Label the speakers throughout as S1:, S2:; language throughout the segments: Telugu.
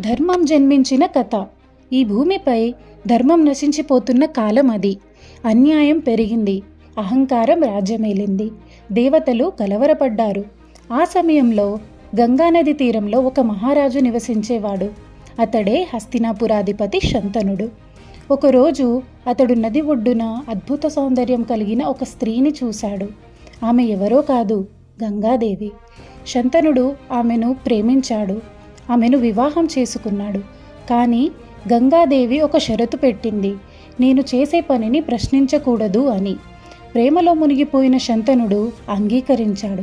S1: ధర్మం జన్మించిన కథ. ఈ భూమిపై ధర్మం నశించిపోతున్న కాలం అది. అన్యాయం పెరిగింది. అహంకారం రాజ్యమేలింది. దేవతలు కలవరపడ్డారు. ఆ సమయంలో గంగానది తీరంలో ఒక మహారాజు నివసించేవాడు. అతడే హస్తినాపురాధిపతి శంతనుడు. ఒకరోజు అతడు నది ఒడ్డున అద్భుత సౌందర్యం కలిగిన ఒక స్త్రీని చూశాడు. ఆమె ఎవరో కాదు గంగాదేవి. శంతనుడు ఆమెను ప్రేమించాడు. ఆమెను వివాహం చేసుకున్నాడు. కానీ గంగాదేవి ఒక షరతు పెట్టింది. నేను చేసే పనిని ప్రశ్నించకూడదు అని. ప్రేమలో మునిగిపోయిన శంతనుడు అంగీకరించాడు.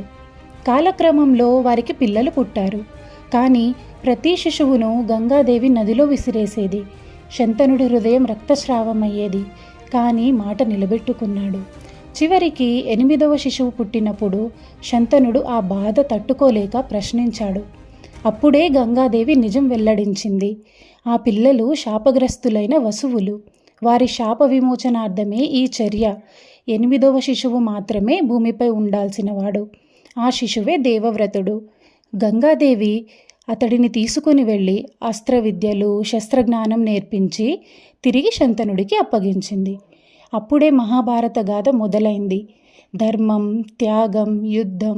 S1: కాలక్రమంలో వారికి పిల్లలు పుట్టారు. కానీ ప్రతి శిశువును గంగాదేవి నదిలో విసిరేసేది. శంతనుడి హృదయం రక్తస్రావమయ్యేది. కానీ మాట నిలబెట్టుకున్నాడు. చివరికి ఎనిమిదవ శిశువు పుట్టినప్పుడు శంతనుడు ఆ బాధ తట్టుకోలేక ప్రశ్నించాడు. అప్పుడే గంగాదేవి నిజం వెల్లడించింది. ఆ పిల్లలు శాపగ్రస్తులైన వసువులు. వారి శాప విమోచనార్థమే ఈ చర్య. ఎనిమిదవ శిశువు మాత్రమే భూమిపై ఉండాల్సినవాడు. ఆ శిశువే దేవవ్రతుడు. గంగాదేవి అతడిని తీసుకుని వెళ్ళి అస్త్ర విద్యలు శస్త్రజ్ఞానం నేర్పించి తిరిగి శంతనుడికి అప్పగించింది. అప్పుడే మహాభారత గాథ మొదలైంది. ధర్మం త్యాగం యుద్ధం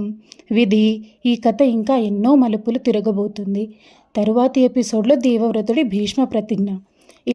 S1: విధి ఈ కథ ఇంకా ఎన్నో మలుపులు తిరగబోతుంది. తరువాతి ఎపిసోడ్లో దేవవ్రతుడి భీష్మ ప్రతిజ్ఞ.